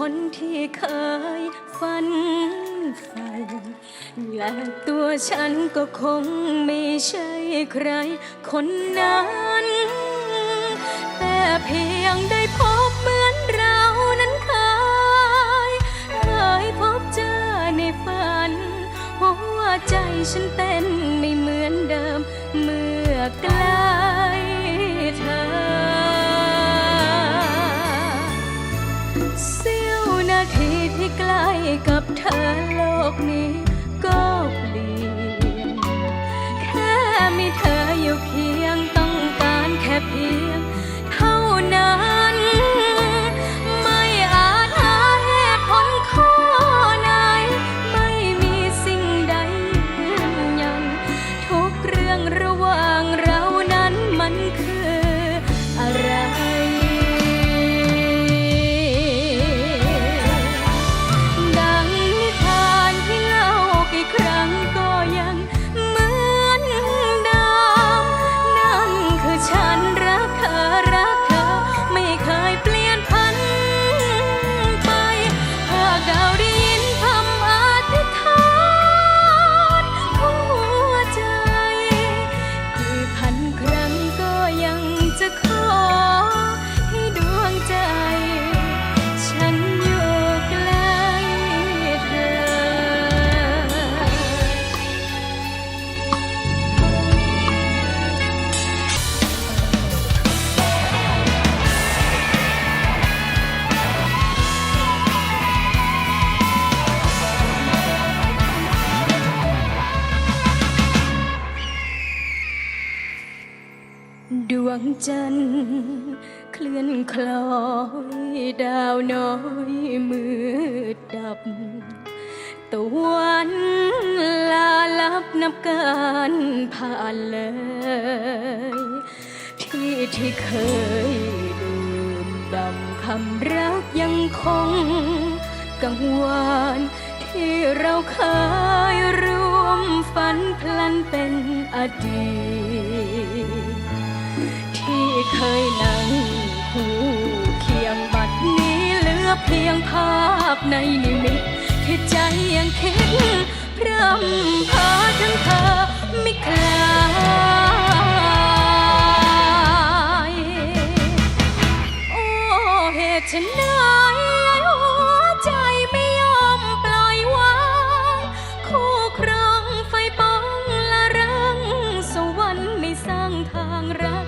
คนที่เคยฝันใฝ่และตัวฉันก็คงไม่ใช่ใครคนนั้น แต่เพียงได้พบเหมือนเรานั้นเคยเคยพบเจอในฝัน หัวใจฉันเต้นไม่เหมือนเดิมเมื่อใกล้เธอ ทีที่ใกล้กับเธอโลกนี้ก็เปลี่ยน แค่มีเธออยู่เคียงต้องการแค่เพียง จันทร์เคลื่อนคล้อยดาวน้อยมืดดับตะวันลาลับนับการผ่านเลย ที่ที่เคยดื่มดำคำรักยังคง กังวานที่เราเคยร่วมฝันพลันเป็นอดีต พในนิมิตแค่ใจยังคิดพร่ำพาถึงเธอไม่คลายโอ้เหตุฉันไหยหัวใจไม่ยอมปล่อยวางคู่ครองไฟป้องละรังสวรรค์ไม่สร้างทางรัก